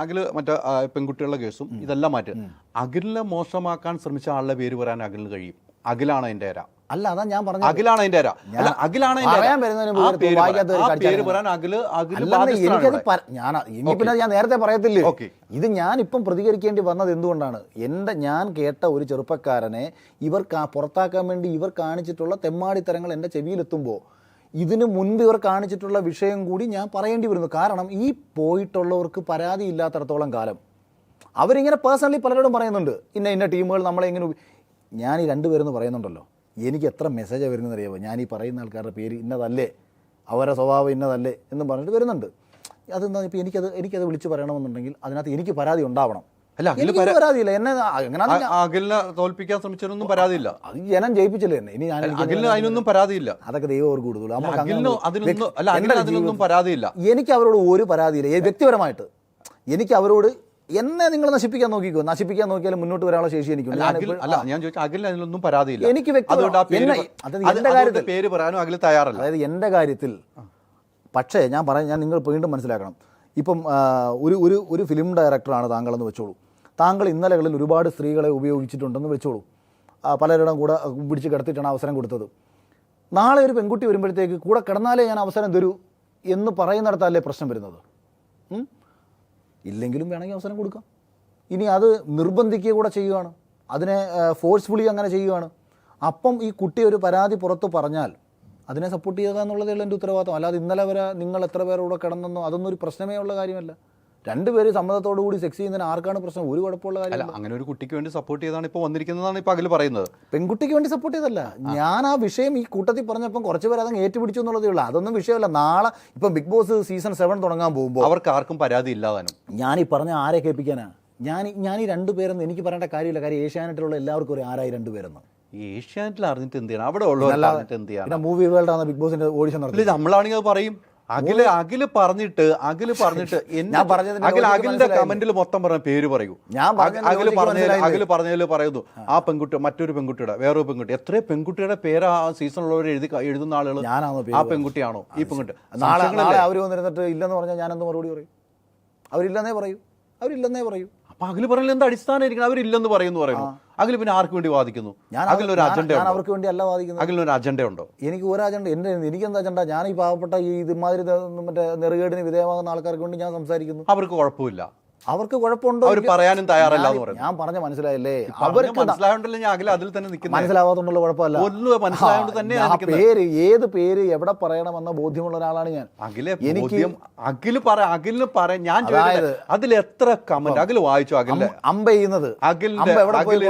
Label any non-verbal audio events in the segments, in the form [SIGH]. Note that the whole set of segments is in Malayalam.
അഖിൽ മറ്റേ പെൺകുട്ടികളുടെ കേസും ഇതെല്ലാം മാറ്റി. അഖിലിനെ മോശമാക്കാൻ ശ്രമിച്ച ആളുടെ പേര് പറയാൻ അഖിലിന് കഴിയും. അഖിലാണ് അതിന്റെ ഇര അല്ല അതാ ഞാൻ പറഞ്ഞത്. അഖിലാണ് അതിന്റെ അല്ല അഖിലാണ് ഞാൻ പിന്നെ ഞാൻ നേരത്തെ പറയത്തില്ലേ? ഇത് ഞാൻ ഇപ്പം പ്രതികരിക്കേണ്ടി വന്നത് എന്തുകൊണ്ടാണ്? എന്റെ ഞാൻ കേട്ട ഒരു ചെറുപ്പക്കാരനെ ഇവർ പുറത്താക്കാൻ വേണ്ടി ഇവർ കാണിച്ചിട്ടുള്ള തെമ്മാടിത്തരങ്ങൾ എന്റെ ചെവിയിലെത്തുമ്പോൾ ഇതിനു മുൻപ് ഇവർ കാണിച്ചിട്ടുള്ള വിഷയം കൂടി ഞാൻ പറയേണ്ടി വരുന്നു. കാരണം ഈ പോയിട്ടുള്ളവർക്ക് പരാതി ഇല്ലാത്തടത്തോളം കാലം. അവരിങ്ങനെ പേഴ്സണലി പലരോടും പറയുന്നുണ്ട്. ഇന്ന ഇന്ന ടീമുകൾ നമ്മളെ ഇങ്ങനെ ഞാൻ ഈ രണ്ടുപേരെന്ന് പറയുന്നുണ്ടല്ലോ. എനിക്ക് എത്ര മെസ്സേജാണ് വരുന്നത് അറിയാമോ ഞാൻ ഈ പറയുന്ന ആൾക്കാരുടെ പേര് ഇന്നതല്ലേ? അവരുടെ സ്വഭാവം ഇന്നതല്ലേ? എന്നും പറഞ്ഞിട്ട് വരുന്നുണ്ട്. അതെന്താ ഇപ്പോൾ എനിക്കത് എനിക്കത് വിളിച്ച് പറയണമെന്നുണ്ടെങ്കിൽ അതിനകത്ത് എനിക്ക് പരാതി ഉണ്ടാവണം. അല്ല, അഖിൽ എനിക്ക് പരാതിയില്ല. എന്നെ ഞാൻ- അഖിലിനെ തോൽപ്പിക്കാൻ ശ്രമിച്ചതിനൊന്നും പരാതിയില്ല. അത് ജനം ജയിപ്പിച്ചില്ല എന്നെ? ഇനി ഞാൻ എനിക്ക് അഖിലിന് അതിനൊന്നും പരാതിയില്ല. അതൊക്കെ ദൈവം കൂടുതലും അഖിലിന് അതിനൊന്നും അല്ല അഖിലിന് അതിനൊന്നും പരാതിയില്ല. എനിക്ക് അവരോട് ഒരു പരാതിയില്ല. വ്യക്തിപരമായിട്ട്. എനിക്ക് അവരോട് എന്നെ നിങ്ങൾ നശിപ്പിക്കാൻ നോക്കിക്കോ. നശിപ്പിക്കാൻ നോക്കിയാലും മുന്നോട്ട് വരാനുള്ള ശേഷി എനിക്കുണ്ട്. അല്ല, ഞാൻ അഖിൽ അല്ല ഞാൻ ചോദിച്ചു അഖിലിന് അതിലൊന്നും പരാതിയില്ല. എനിക്ക് അതുകൊണ്ട് കാര്യത്തിൽ- പേര് പറയാനും അഖിൽ തയ്യാറല്ല. അതായത് എന്റെ കാര്യത്തിൽ പക്ഷേ ഞാൻ പറയാം ഞാൻ നിങ്ങൾ വീണ്ടും മനസ്സിലാക്കണം. ഇപ്പം ഒരു ഒരു ഒരു ഫിലിം ഡയറക്ടറാണ് താങ്കളെന്ന് വെച്ചോളൂ. താങ്കൾ ഇന്നലകളിൽ ഒരുപാട് സ്ത്രീകളെ ഉപയോഗിച്ചിട്ടുണ്ടെന്ന് വെച്ചോളൂ. പലരുടെ കൂടെ പിടിച്ച് കിടത്തിയിട്ടാണ് അവസരം കൊടുത്തത്. നാളെ ഒരു പെൺകുട്ടി വരുമ്പോഴത്തേക്ക് കൂടെ കിടന്നാലേ ഞാൻ അവസരം തരൂ എന്ന് പറയുന്നിടത്തല്ലേ പ്രശ്നം വരുന്നത്? ഇല്ലെങ്കിലും വേണമെങ്കിൽ അവസരം കൊടുക്കാം. ഇനി അത് നിർബന്ധിക്കുക കൂടെ ചെയ്യുകയാണ്. അതിനെ ഫോഴ്സ്ഫുള്ളി അങ്ങനെ ചെയ്യുകയാണ്. അപ്പം ഈ കുട്ടി ഒരു പരാതി പുറത്ത് പറഞ്ഞാൽ അതിനെ സപ്പോർട്ട് ചെയ്യുക എന്നുള്ളതേ ഉള്ളൂ എന്റെ ഉത്തരവാദിത്വം. അല്ലാതെ ഇന്നലെ വരെ നിങ്ങൾ എത്ര പേരോടെ കിടന്നെന്നോ അതൊന്നും ഒരു പ്രശ്നമേ ഉള്ള കാര്യമല്ല. രണ്ടുപേര് സമ്മതത്തോടു കൂടി സെക്സ് ചെയ്യുന്നതിന് ആർക്കാണ് പ്രശ്നം? ഒരു കുഴപ്പമുള്ള കാര്യമല്ല അങ്ങനെ ഒരു കുട്ടിക്ക് വേണ്ടി സപ്പോർട്ട് ചെയ്താണ് ഇപ്പോൾ വന്നിരിക്കുന്നതാണ് ഇപ്പോൾ അതിൽ പറയുന്നത്. പെൺകുട്ടിക്ക് വേണ്ടി സപ്പോർട്ട് ചെയ്തല്ല ഞാൻ ആ വിഷയം ഈ കൂട്ടത്തിൽ പറഞ്ഞപ്പം കുറച്ച് പേര് അതങ്ങ് ഏറ്റുപിടിച്ചു എന്നുള്ളതേ ഉള്ളൂ. അതൊന്നും വിഷയമല്ല. നാളെ ഇപ്പം ബിഗ് ബോസ് സീസൺ സെവൻ തുടങ്ങാൻ പോകുമ്പോൾ അവർക്ക് ആർക്കും പരാതി ഇല്ലാതാനും. ഞാൻ ഈ പറഞ്ഞ ആരെ കേൾപ്പിക്കാനാ? ഞാൻ ഞാൻ ഈ രണ്ടുപേരെന്ന് എനിക്ക് പറയേണ്ട കാര്യമില്ല. കാര്യം ഏഷ്യാനെറ്റിലുള്ള എല്ലാവർക്കും ഒരു ആരായി രണ്ടുപേരെന്ന് ഏഷ്യാനെറ്റിൽ അറിഞ്ഞിട്ട് എന്ത് ചെയ്യണം? അവിടെ ഉള്ളവർ അറിഞ്ഞിട്ട് എന്ത് ചെയ്യണം? മൂവി വേൾഡ് ആണ് ബിഗ് ബോസിന്റെ ഓഡിഷൻ നടത്തി. നമ്മളാണെങ്കിൽ അത് പറയും. അഖിൽ അഖിൽ പറഞ്ഞിട്ട് അഖിൽ പറഞ്ഞിട്ട് ഞാൻ പറഞ്ഞതിന്റെ അഖിൽ അഖിലിന്റെ കമന്റിൽ മൊത്തം പറഞ്ഞ പേര് പറയൂ. ഞാൻ അഖിൽ പറഞ്ഞ അഖിൽ പറഞ്ഞതിൽ പറയുന്നു ആ. പെൺകുട്ടി മറ്റൊരു പെൺകുട്ടിയുടെ വേറൊരു പെൺകുട്ടി. എത്ര പെൺകുട്ടിയുടെ പേര് ആ സീസണിലുള്ളവർ എഴുതി എഴുതുന്ന ആളുകൾ ആ പെൺകുട്ടിയാണോ ഈ പെൺകുട്ടി? നാളെ അവർ നാളെ അവർ വന്നിരുന്നിട്ട് ഇല്ലെന്ന് പറഞ്ഞാൽ ഞാൻ എന്ത് മറുപടി പറയും? അവരില്ലെന്നേ പറയൂ. അവരില്ലെന്നേ പറയൂ. അപ്പൊ അഖിൽ പറഞ്ഞാൽ എന്താ അടിസ്ഥാനം ഇരിക്കണം അവരില്ലെന്ന് പറയുന്നു പറയുന്നു. അഖിൽ പിന്നെ ആർക്ക് വേണ്ടി വാദിക്കുന്നു? ഞാൻ അഖിൽ ഒരു ഞാൻ- അജണ്ട ഞാൻ അവർക്ക് വേണ്ടി അല്ല വാദിക്കുന്നത്. അഖിൽ ഒരു അജണ്ട ഉണ്ടോ എനിക്ക് ഒരു അജണ്ട എന്റെ എനിക്കെന്താ അജണ്ട? ഞാൻ ഈ പാവപ്പെട്ട ഈ ഇതുമാതിരി ഇത് മറ്റേ നെറുകേടിന് വിധേയമാകുന്ന ആൾക്കാർക്ക് വേണ്ടി ഞാൻ സംസാരിക്കുന്നു. അവർക്ക് കുഴപ്പമില്ല. അവർക്ക് കുഴപ്പമുണ്ടോ? അവർ പറയാനും തയ്യാറല്ല ഞാൻ- പറഞ്ഞ മനസ്സിലായില്ലേ? അവർക്ക് മനസ്സിലായോണ്ടല്ലേ ഞാൻ അഖില അതിൽ തന്നെ നിൽക്കുന്നത് മനസ്സിലാവാത്തോണ്ടുള്ള കുഴപ്പമല്ല. ഒന്നും മനസ്സിലായോണ്ട് തന്നെ പേര് ഏത് പേര് എവിടെ പറയണമെന്ന ബോധ്യമുള്ള ഒരാളാണ് ഞാൻ. അഖിലെ എനിക്ക് അഖിൽ പറ അഖിലിന് പറ ഞാൻ അതിൽ എത്ര കമന്റ് അഖിൽ വായിച്ചു അഖിലിന്റെ അം- അമ്പ ചെയ്യുന്നത്. അഖിൽ അഖിൽ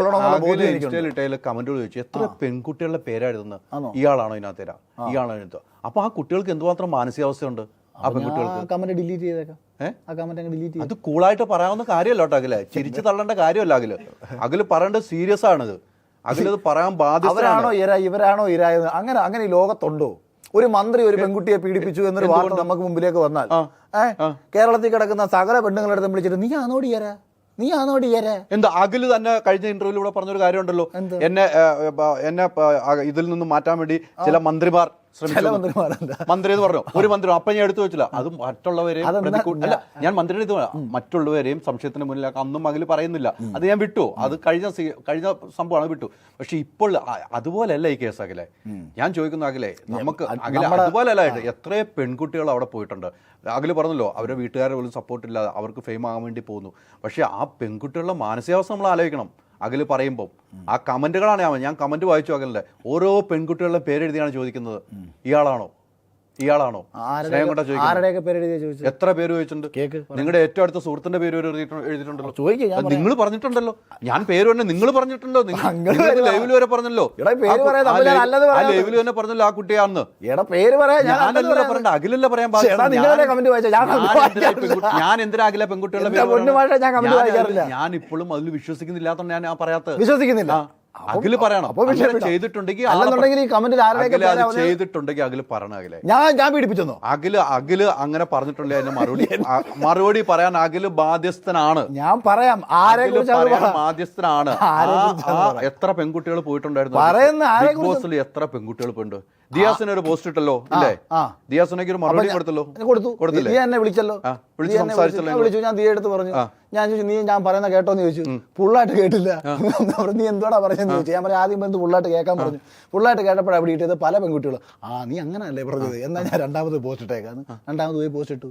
ഇൻസ്റ്റയിൽ കമന്റുകൾ ചോദിച്ചു. എത്ര പെൺകുട്ടികളുടെ പേരാ എഴുതുന്നത് ഇയാളാണോ ഇതിനകത്ത് ഇയാളാണ് അപ്പൊ ആ കുട്ടികൾക്ക് എന്തുമാത്രം മാനസികാവസ്ഥയുണ്ട്? ആ പെൺകുട്ടികൾക്ക് കമന്റ് ഡിലീറ്റ് ചെയ്തേക്കാം. ആ കമന്റ് ഡിലീറ്റ് അത് കൂളായിട്ട് പറയാവുന്ന കാര്യമല്ല കേട്ടോ അഖിലെ. ചിരിച്ചു തള്ളേണ്ട കാര്യമല്ല അഖിൽ. അഖിൽ പറയേണ്ടത് സീരിയസ് ആണിത്. അഖിലത് പറയാൻ അവരാണോ ഇര ഇവരാണോ ഇരായത് അങ്ങനെ അങ്ങനെ ഈ ലോകത്തുണ്ടോ? ഒരു മന്ത്രി ഒരു പെൺകുട്ടിയെ പീഡിപ്പിച്ചു എന്നൊരു വാർത്ത നമുക്ക് മുമ്പിലേക്ക് വന്നാൽ. കേരളത്തിൽ കിടക്കുന്ന സകല പെണ്ണുങ്ങളുടെ അടുത്ത് വിളിച്ചിട്ട് നീ ആണോടി ഇരാ? നീ ആണോടി ഇര? എന്താ അഖിൽ തന്നെ കഴിഞ്ഞ ഇന്റർവ്യൂലൂടെ പറഞ്ഞൊരു കാര്യമുണ്ടല്ലോ. എന്നെ എന്നെ ഇതിൽ നിന്ന് മാറ്റാൻ വേണ്ടി ചില മന്ത്രിമാർ മന്ത്രി എന്ന് പറഞ്ഞു. ഒരു മന്ത്രി അപ്പൊ ഞാൻ എടുത്തു വെച്ചില്ല. അത് മറ്റുള്ളവരെയും അല്ല ഞാൻ മന്ത്രിയുടെ ഇത് മറ്റുള്ളവരെയും സംശയത്തിന് മുന്നിലാക്കി അന്നും അഖിൽ പറയുന്നില്ല. അത് ഞാൻ വിട്ടു. അത് കഴിഞ്ഞ കഴിഞ്ഞ സംഭവമാണ് വിട്ടു. പക്ഷെ ഇപ്പോൾ അതുപോലെയല്ല ഈ കേസ് അകലെ ഞാൻ ചോദിക്കുന്ന അകലെ നമുക്ക് അതുപോലെ അതുപോലെയല്ല. എത്ര പെൺകുട്ടികൾ അവിടെ പോയിട്ടുണ്ട്. അഖിൽ പറഞ്ഞല്ലോ അവരുടെ വീട്ടുകാരെ പോലും സപ്പോർട്ട് ഇല്ലാതെ അവർക്ക് ഫെയിം ആകാൻ വേണ്ടി പോകുന്നു. പക്ഷെ ആ പെൺകുട്ടികളുടെ മാനസികാവസ്ഥ നമ്മൾ ആലോചിക്കണം. അഖിൽ പറയുമ്പോൾ ആ കമന്റുകളാണ് ഞാൻ ഞാൻ കമന്റ് വായിച്ചു അഖിലിന്റെ. ഓരോ പെൺകുട്ടികളുടെ പേരെഴുതിയാണ് ചോദിക്കുന്നത്. ഇയാളാണോ? ഇയാളാണോ? ആരുടെയൊക്കെ പേര് എഴുതിയ ചോദിച്ചു എത്ര പേര് ചോദിച്ചിട്ടുണ്ട്? നിങ്ങളുടെ ഏറ്റവും അടുത്ത സുഹൃത്തിന്റെ പേര് എഴുതിയിട്ടുണ്ട്- എഴുതിയിട്ടുണ്ടല്ലോ. നിങ്ങൾ പറഞ്ഞിട്ടുണ്ടല്ലോ. ഞാൻ പേര് തന്നെ നിങ്ങൾ പറഞ്ഞിട്ടുണ്ടോ ലൈവിൽ വരെ പറഞ്ഞല്ലോ. ആ. ലൈവിൽ തന്നെ പറഞ്ഞല്ലോ ആ കുട്ടിയാന്ന് ഞാനല്ല അഖിലല്ല പറയാൻ ഞാൻ- എന്തിനാ അഖില പെൺകുട്ടികളുടെ ഞാൻ ഇപ്പോഴും അതിൽ വിശ്വസിക്കുന്നില്ലാത്തോണ്ട് ഞാൻ പറയാത്തത്. വിശ്വസിക്കുന്നില്ല. അഖിൽ പറയണം. അപ്പൊ ചെയ്തിട്ടുണ്ടെങ്കിൽ അല്ലെന്നുണ്ടെങ്കിൽ ഈ കമന്റിൽ അഖിൽ? ചെയ്തിട്ടുണ്ടെങ്കിൽ പറയണം അഖിലെ. ഞാൻ ഞാൻ പീഡിപ്പിച്ചെന്നോ? അഖിൽ അഖിൽ അങ്ങനെ പറഞ്ഞിട്ടുണ്ടെങ്കിൽ മറുപടി [LAUGHS] മറുപടി പറയാൻ അഖിൽ ബാധ്യസ്ഥനാണ്. ഞാൻ പറയാം. ആരെ ബാധ്യസ്ഥനാണ്. എത്ര പെൺകുട്ടികൾ പോയിട്ടുണ്ടായിരുന്നു? ബോസിൽ എത്ര പെൺകുട്ടികൾ പോയിട്ടുണ്ട്? ദിയാസിന് ഒരു പോസ്റ്റ് ഇട്ടല്ലോ അല്ലേ. ദിയാസിനൊക്കെ ഒരു മറുപടി കൊടുത്തല്ലോ? കൊടുത്തു. കൊടുത്തില്ലേ? എന്നെ വിളിച്ചല്ലോ. വിളിച്ച് സംസാരിച്ചല്ലോ വിളിച്ചു. ഞാൻ വിളിച്ചു. ഞാൻ ദിയ എടുത്ത് പറഞ്ഞു ഞാൻ ചോദിച്ചു നീ ഞാൻ പറയുന്ന കേട്ടോന്ന് ചോദിച്ചു. ഫുള്ളായിട്ട് കേട്ടില്ല. നീ എന്തോടാ പറഞ്ഞെന്ന് ചോദിച്ചു. ഞാൻ പറഞ്ഞു ആദ്യം പറഞ്ഞ് ഫുള്ളായിട്ട് കേൾക്കാൻ പറഞ്ഞു. ഫുള്ളായിട്ട് കേട്ടപ്പോഴാണ് അവിടെ ഇട്ടത് പല പെൺകുട്ടികളും. ആ നീ അങ്ങനെ അല്ലേ പറഞ്ഞത് എന്നാ ഞാൻ രണ്ടാമത് പോസ്റ്റ് ഇട്ടേക്കാന്ന് രണ്ടാമത് പോയി പോസ്റ്റ് ഇട്ടു.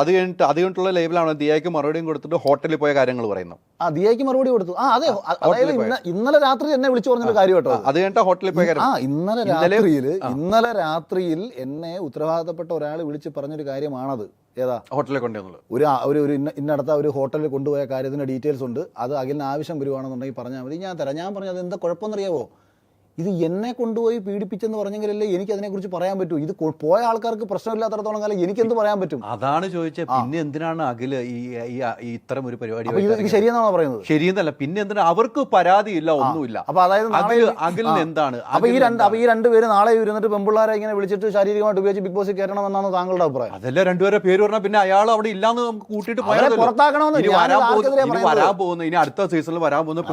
അത് കഴിഞ്ഞിട്ട് അത് കഴിഞ്ഞിട്ടുള്ള ലൈവിലാണ് ദിയയ്ക്ക് മറുപടിയും കൊടുത്തിട്ട് ഹോട്ടലിൽ പോയ കാര്യങ്ങൾ പറയുന്നു ആ ദിയയ്ക്ക് മറുപടി കൊടുത്തു. ആ അതെ അതായത് ഇന്നലെ രാത്രി എന്നെ വിളിച്ചു പറഞ്ഞൊരു കാര്യം കേട്ടോ അത് കഴിഞ്ഞിട്ട് ഹോട്ടലിൽ പോയ കാര്യം. ആ ഇന്നലെ രാത്രിയിൽ ഇന്നലെ രാത്രിയിൽ എന്നെ ഉത്തരവാദിത്തപ്പെട്ട ഒരാൾ വിളിച്ച് പറഞ്ഞൊരു കാര്യമാണത്. ഏതാ? ഹോട്ടലിൽ കൊണ്ടുവന്നുള്ളത് ഒരു ഒരു ഒരു ഇന്ന ഇന്നടത്ത ഒരു ഹോട്ടലിൽ കൊണ്ടുപോയ കാര്യത്തിന്റെ ഡീറ്റെയിൽസ് ഉണ്ട്. അത് അഖിലിന് ആവശ്യം വരുവാണെന്നുണ്ടെങ്കിൽ പറഞ്ഞാൽ മതി. ഞാൻ തരാം. ഞാൻ പറഞ്ഞത് എന്താ കുഴപ്പമെന്നറിയാവോ? ഇത് എന്നെ കൊണ്ടുപോയി പീഡിപ്പിച്ചെന്ന് പറഞ്ഞെങ്കിലല്ലേ എനിക്ക് അതിനെക്കുറിച്ച് പറയാൻ പറ്റൂ? ഇത് പോയ ആൾക്കാർക്ക് പ്രശ്നമില്ലാത്തടത്തോളം കാലം എനിക്ക് എന്ത് പറയാൻ പറ്റും? അതാണ് ചോദിച്ചത് പിന്നെ എന്തിനാണ് അഖിൽ ഈ ഇത്തരം ഒരു പരിപാടി ശരിയെന്നാണോ പറയുന്നത്? ശരിയെന്നല്ല പിന്നെ എന്തിനാ? അവർക്ക് പരാതിയില്ല ഒന്നുമില്ല. അപ്പൊ അതായത് അഖിലിന് എന്താണ്? അപ്പൊ ഈ രണ്ട് അപ്പൊ ഈ രണ്ടുപേര് നാളെ ഇരുന്നിട്ട് പെമ്പിള്ളാരെ ഇങ്ങനെ വിളിച്ചിട്ട് ശാരീരികമായിട്ട് ഉപയോഗിച്ച് ബിഗ് ബോസിൽ കയറണമെന്നാണ് താങ്കളുടെ അഭിപ്രായം. അതല്ല രണ്ടുപേരെ പേര് പറഞ്ഞാൽ പിന്നെ അയാൾ അവിടെ ഇല്ലാന്ന് നമുക്ക് കൂട്ടിയിട്ട് വരാൻ പോകുന്ന ഇനി അടുത്ത സീസണിൽ വരാൻ പോകുന്ന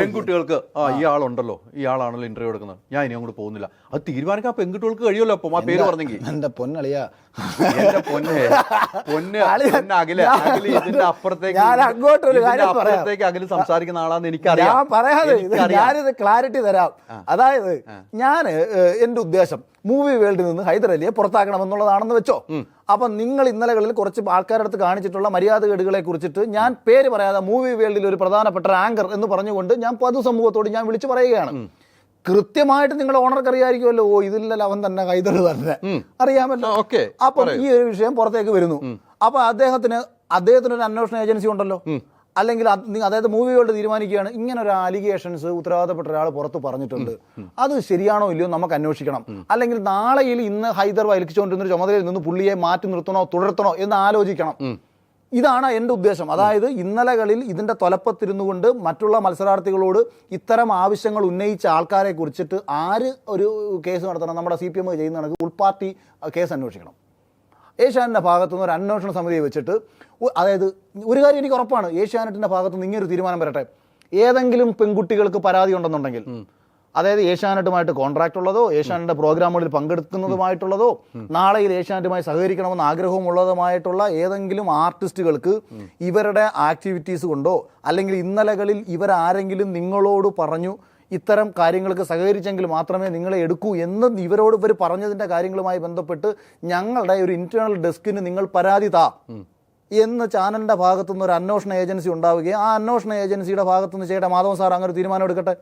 പെൺകുട്ടികൾക്ക് ഇയാളുണ്ടല്ലോ. പെൺകുട്ടികൾക്ക് ഇന്റർവ്യൂ എടുക്കുന്നത് ഞാൻ ഇനി അങ്ങോട്ട് പോകുന്നില്ല. അത് തീരുമാനിക്കാൻ ആ പെൺകുട്ടികൾക്ക് കഴിയുമല്ലോ അപ്പം? ആ പേര് പറഞ്ഞെങ്കിൽ എന്റെ പൊന്നളിയാ? എന്റെ പൊന്നെ. പൊന്ന് അകലെ ഇതിന്റെ അപ്പുറത്തേക്ക് ഞാൻ അങ്ങോട്ടൊരു ഇതിന്റെ കാര്യം പറയാം. അപ്പുറത്തേക്ക് അഖിൽ സംസാരിക്കുന്ന ആളാന്ന് എനിക്കറിയാം. ഞാൻ പറയാതെ ഇത് എനിക്കറിയാം. ഞാനിത് ക്ലാരിറ്റി തരാം. അതായത് ഞാൻ എന്റെ ഉദ്ദേശം മൂവി വേൾഡിൽ നിന്ന് ഹൈദരലിയെ പുറത്താക്കണം എന്നുള്ളതാണെന്ന് വെച്ചോ അപ്പൊ നിങ്ങൾ ഇന്നലകളിൽ കുറച്ച് ആൾക്കാരുടെ അടുത്ത് കാണിച്ചിട്ടുള്ള മര്യാദകേടുകളെ കുറിച്ചിട്ട് ഞാൻ പേര് പറയാതെ മൂവി വേൾഡിൽ ഒരു പ്രധാനപ്പെട്ട ആങ്കർ എന്ന് പറഞ്ഞുകൊണ്ട് ഞാൻ പൊതുസമൂഹത്തോട് ഞാൻ വിളിച്ചു പറയുകയാണ്. കൃത്യമായിട്ട് നിങ്ങൾ ഓണർക്ക് അറിയാമായിരിക്കുമല്ലോ ഓ ഇതില്ല അവൻ തന്നെ ഹൈദർ തന്നെ. അറിയാമല്ലോ. ഓക്കെ. അപ്പം ഈ ഒരു വിഷയം പുറത്തേക്ക് വരുന്നു. അപ്പൊ അദ്ദേഹത്തിന് അദ്ദേഹത്തിന് ഒരു അന്വേഷണ ഏജൻസി ഉണ്ടല്ലോ. അല്ലെങ്കിൽ അതായത് മൂവികളുടെ തീരുമാനിക്കുകയാണ്. ഇങ്ങനെ ഒരു അലിഗേഷൻസ് ഉത്തരവാദിത്തപ്പെട്ട ഒരാൾ പുറത്ത് പറഞ്ഞിട്ടുണ്ട്. അത് ശരിയാണോ ഇല്ലയോ നമുക്ക് അന്വേഷിക്കണം. അല്ലെങ്കിൽ നാളെയിൽ ഇന്ന് ഹൈദർ വലിച്ചുകൊണ്ടിരുന്ന ചുമതലയിൽ നിന്ന് പുള്ളിയെ മാറ്റി നിർത്തണോ തുടർത്തണോ എന്ന് ആലോചിക്കണം. ഇതാണ് എന്റെ ഉദ്ദേശം. അതായത് ഇന്നലകളിൽ ഇതിന്റെ തൊലപ്പത്തിരുന്നു കൊണ്ട് മറ്റുള്ള മത്സരാർത്ഥികളോട് ഇത്തരം ആവശ്യങ്ങൾ ഉന്നയിച്ച ആൾക്കാരെ കുറിച്ചിട്ട് ആര് ഒരു കേസ് നടത്തണം നമ്മുടെ സി പി എം ചെയ്യുന്ന കണക്ക് ഉൾപാർട്ടി കേസ് അന്വേഷിക്കണം. ഏഷ്യാനെറ്റിന്റെ ഭാഗത്തുനിന്ന് ഒരു അന്വേഷണ സമിതിയെ വെച്ചിട്ട് അതായത് ഒരു കാര്യം എനിക്ക് ഉറപ്പാണ് ഏഷ്യാനെറ്റിന്റെ ഭാഗത്തുനിന്ന് ഇങ്ങനൊരു തീരുമാനം വരട്ടെ. ഏതെങ്കിലും പെൺകുട്ടികൾക്ക് പരാതി ഉണ്ടെന്നുണ്ടെങ്കിൽ അതായത് ഏഷ്യാനെറ്റുമായിട്ട് കോൺട്രാക്ട് ഉള്ളതോ ഏഷ്യാനെറ്റ് പ്രോഗ്രാമുകളിൽ പങ്കെടുക്കുന്നതുമായിട്ടുള്ളതോ നാളെയിൽ ഏഷ്യാനെറ്റുമായി സഹകരിക്കണമെന്ന് ആഗ്രഹമുള്ളതുമായിട്ടുള്ള ഏതെങ്കിലും ആർട്ടിസ്റ്റുകൾക്ക് ഇവരുടെ ആക്ടിവിറ്റീസ് കൊണ്ടോ അല്ലെങ്കിൽ ഇന്നലകളിൽ ഇവരാരെങ്കിലും നിങ്ങളോട് പറഞ്ഞു ഇത്തരം കാര്യങ്ങൾക്ക് സഹകരിച്ചെങ്കിൽ മാത്രമേ നിങ്ങളെ എടുക്കൂ എന്ന് ഇവരോട് ഇവർ പറഞ്ഞതിന്റെ കാര്യങ്ങളുമായി ബന്ധപ്പെട്ട് ഞങ്ങളുടെ ഒരു ഇന്റേണൽ ഡെസ്കിന് നിങ്ങൾ പരാതി താ എന്ന് ചാനലിന്റെ ഭാഗത്തുനിന്ന് ഒരു അന്വേഷണ ഏജൻസി ഉണ്ടാവുകയും ആ അന്വേഷണ ഏജൻസിയുടെ ഭാഗത്തുനിന്ന് ചെയ്യട്ടെ മാധവൻ സാർ അങ്ങനെ ഒരു തീരുമാനം എടുക്കട്ടെ?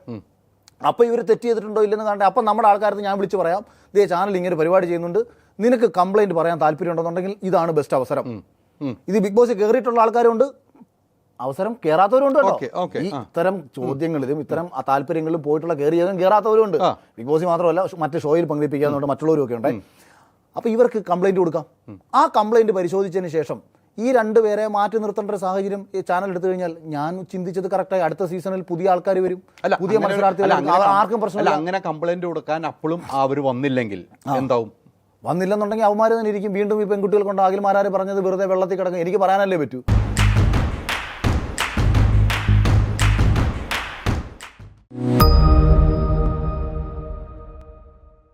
അപ്പോൾ ഇവർ തെറ്റ് ചെയ്തിട്ടുണ്ടോ ഇല്ലെന്ന് കാണട്ടെ അപ്പം നമ്മുടെ ആൾക്കാർക്ക് ഞാൻ വിളിച്ച് പറയാം ഇതേ ചാനൽ ഇങ്ങനെ പരിപാടി ചെയ്യുന്നുണ്ട്. നിനക്ക് കംപ്ലൈന്റ് പറയാൻ താല്പര്യം ഉണ്ടെന്നുണ്ടെങ്കിൽ ഇതാണ് ബെസ്റ്റ് അവസരം. ഇത് ബിഗ് ബോസ് കയറിയിട്ടുള്ള ആൾക്കാരുണ്ട്. അവസരം കയറാത്തവരുണ്ട് കേട്ടോ. ഇത്തരം ചോദ്യങ്ങളിലും ഇത്തരം താല്പര്യങ്ങളിലും പോയിട്ടുള്ള കയറിയതും കയറാത്തവരുണ്ട് ബിഗ് ബോസ് മാത്രമല്ല മറ്റ് ഷോയിൽ പങ്കെടുപ്പിക്കാന്നുണ്ട് മറ്റുള്ളവരും ഒക്കെ ഉണ്ടായി. അപ്പൊ ഇവർക്ക് കംപ്ലൈന്റ് കൊടുക്കാം. ആ കംപ്ലൈന്റ് പരിശോധിച്ചതിന് ശേഷം ഈ രണ്ട് പേരെ മാറ്റി നിർത്തേണ്ട ഒരു സാഹചര്യം ഈ ചാനൽ എടുത്തു കഴിഞ്ഞാൽ ഞാൻ ചിന്തിച്ചത് കറക്റ്റായി അടുത്ത സീസണിൽ പുതിയ ആൾക്കാർ വരും. അല്ല പുതിയ മത്സരാർത്ഥികൾ ആർക്കും പ്രശ്നമില്ല. അങ്ങനെ കംപ്ലൈന്റ് കൊടുക്കാൻ അപ്പോഴും അവർ വന്നില്ലെങ്കിൽ എന്താവും? വന്നില്ലെന്നുണ്ടെങ്കിൽ അവന്മാർ തന്നെ ഇരിക്കും. വീണ്ടും ഈ പെൺകുട്ടികൾ കൊണ്ട് അഖിൽമാരാര് പറഞ്ഞത് വെറുതെ വെള്ളത്തിൽ കിടക്കും. എനിക്ക് പറയാനല്ലേ പറ്റൂ.